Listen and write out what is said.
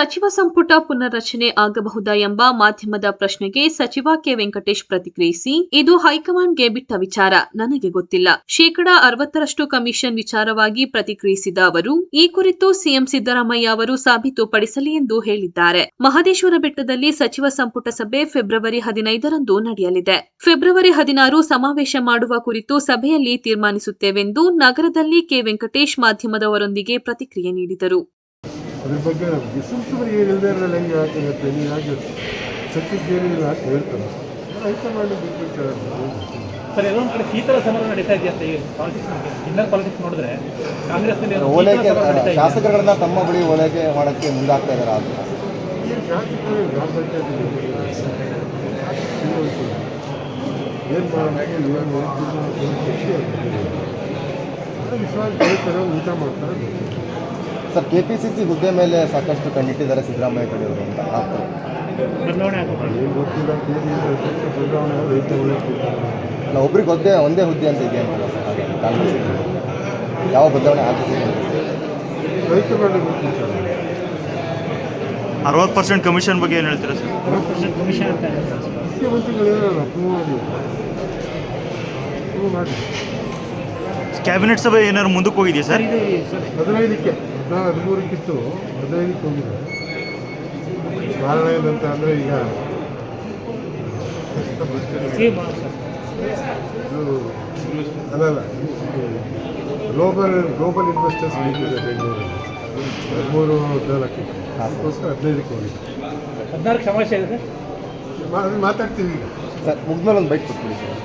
ಸಚಿವ ಸಂಪುಟ ಪುನರ್ರಚನೆ ಆಗಬಹುದಾ ಎಂಬ ಮಾಧ್ಯಮದ ಪ್ರಶ್ನೆಗೆ ಸಚಿವ ಕೆ ವೆಂಕಟೇಶ್ ಪ್ರತಿಕ್ರಿಯಿಸಿ, ಇದು ಹೈಕಮಾಂಡ್ಗೆ ಬಿಟ್ಟ ವಿಚಾರ, ನನಗೆ ಗೊತ್ತಿಲ್ಲ. ಶೇಕಡಾ ಅರವತ್ತರಷ್ಟು ಕಮಿಷನ್ ವಿಚಾರವಾಗಿ ಪ್ರತಿಕ್ರಿಯಿಸಿದ ಅವರು, ಈ ಕುರಿತು ಸಿಎಂ ಸಿದ್ದರಾಮಯ್ಯ ಅವರು ಸಾಬೀತುಪಡಿಸಲಿ ಎಂದು ಹೇಳಿದ್ದಾರೆ. ಮಹದೇಶ್ವರ ಬೆಟ್ಟದಲ್ಲಿ ಸಚಿವ ಸಂಪುಟ ಸಭೆ ಫೆಬ್ರವರಿ ಹದಿನೈದರಂದು ನಡೆಯಲಿದೆ. ಫೆಬ್ರವರಿ ಹದಿನಾರು ಸಮಾವೇಶ ಮಾಡುವ ಕುರಿತು ಸಭೆಯಲ್ಲಿ ತೀರ್ಮಾನಿಸುತ್ತೇವೆಂದು ನಗರದಲ್ಲಿ ಕೆ ವೆಂಕಟೇಶ್ ಮಾಧ್ಯಮದವರೊಂದಿಗೆ ಪ್ರತಿಕ್ರಿಯೆ ನೀಡಿದರು. ಅದ್ರ ಬಗ್ಗೆ ನಮ್ಗೆ ಸುಮ್ ಸುಮ್ಮನೆ ಏನು ಇಲ್ಲದೆ ಇರಲ್ಲ ಹೆಂಗೆ ಯಾಕೆ ಹೇಳ್ತೆ ನೀವು ಯಾಕೆ ನೀವು ಯಾಕೆ ಹೇಳ್ತಾರೆ. ಹೈಕಮಾಂಡ್ ಬಿಟ್ಟು ಸರ್ ಏನೋ ಒಂದು ಕಡೆ ಶೀತಲ ಸಮರ ನಡೀತಾ ಇದೆಯಂತೆ ಈ ಪಾಲಿಟಿಕ್ಸ್ ಇನ್ನರ್ ಪಾಲಿಟಿಕ್ಸ್ ನೋಡಿದ್ರೆ ಕಾಂಗ್ರೆಸ್ನಲ್ಲಿ ಓಲೈಕೆ. ಶಾಸಕರನ್ನ ತಮ್ಮ ಬಳಿ ಓಲೈಕೆ ಮಾಡೋಕ್ಕೆ ಮುಂದಾಗ್ತಾ ಇದ್ದಾರೆ ಅದು ಏನು ಶಾಸಕರು ಗ್ರಾಮ ಪಂಚಾಯತ್ ಏನು ಮಾಡಬೇಕು ಏನು ವಿಶ್ವಾಸ ಬೆಳೀತಾರೆ ಊಟ ಮಾಡ್ತಾರೆ. Sir K P C C ಹುದ್ದೆ ಮೇಲೆ ಸಾಕಷ್ಟು ಕಂಡಿಟ್ಟಿದ್ದಾರೆ ಸಿದ್ದರಾಮಯ್ಯ ಕಡೆಯವರು ಅಂತ. ಆಪ್ತರು ಗೊತ್ತಿಲ್ಲ ಬದಲಾವಣೆ ರೈತ ಅಲ್ಲ ಒಬ್ರಿಗೆ ಹುದ್ದೆ ಒಂದೇ ಹುದ್ದೆ ಅಂತ ಇದೆ ಅಂತ ಸರ್ ಹಾಗೆ ಕಾಂಗ್ರೆಸ್ ಯಾವ ಬದಲಾವಣೆ ಆಗಿದೆ ಗೊತ್ತಿಲ್ಲ ಅರವತ್ತು ಪರ್ಸೆಂಟ್ ಕಮಿಷನ್ ಬಗ್ಗೆ ಏನು ಹೇಳ್ತೀರಾ ಸರ್? ಕಮಿಷನ್ ಅಂತ ಇದೆ ಸರ್. ಮುಖ್ಯಮಂತ್ರಿಗಳೇನಲ್ಲ ಪ್ರೂವ್ ಮಾಡಿ ಪ್ರೂವ್ ಮಾಡಿ ಕ್ಯಾಬಿನೆಟ್ ಸಭೆ ಏನಾದ್ರು ಮುಂದಕ್ಕೆ ಹೋಗಿದೆಯಾ ಸರ್? ಸರ್ ಇದು ಸರ್. ಹದಿನೈದಕ್ಕೆ. ನಾವು ಹದಿಮೂರಕ್ಕಿತ್ತು ಹದಿನೈದಕ್ಕೆ ಹೋಗಿದೆ ಕಾರಣ ಏನಂತ ಅಂದರೆ ಈಗ ಇದು ಅಲ್ಲಲ್ಲ ಗ್ಲೋಬಲ್ ಗ್ಲೋಬಲ್ ಇನ್ವೆಸ್ಟರ್ಸ್ ಬೇಕಿದೆ ಇದೆ ಬೆಂಗಳೂರಲ್ಲಿ. ಹದಿಮೂರು ಹದಿನಾಲ್ಕು ಅದಕ್ಕೋಸ್ಕರ ಹದಿನೈದಕ್ಕೆ ಹೋಗಿದೆ. ಹದಿನಾಲ್ಕು ಸಮಸ್ಯೆ ಇದೆ ಮಾತಾಡ್ತೀವಿ ಈಗ. ಸರ್ ಮುಗ್ದಲ್ಲಿ ಒಂದು ಬೈಕ್ ಕೊಟ್ಬಿಡಿ ಸರ್.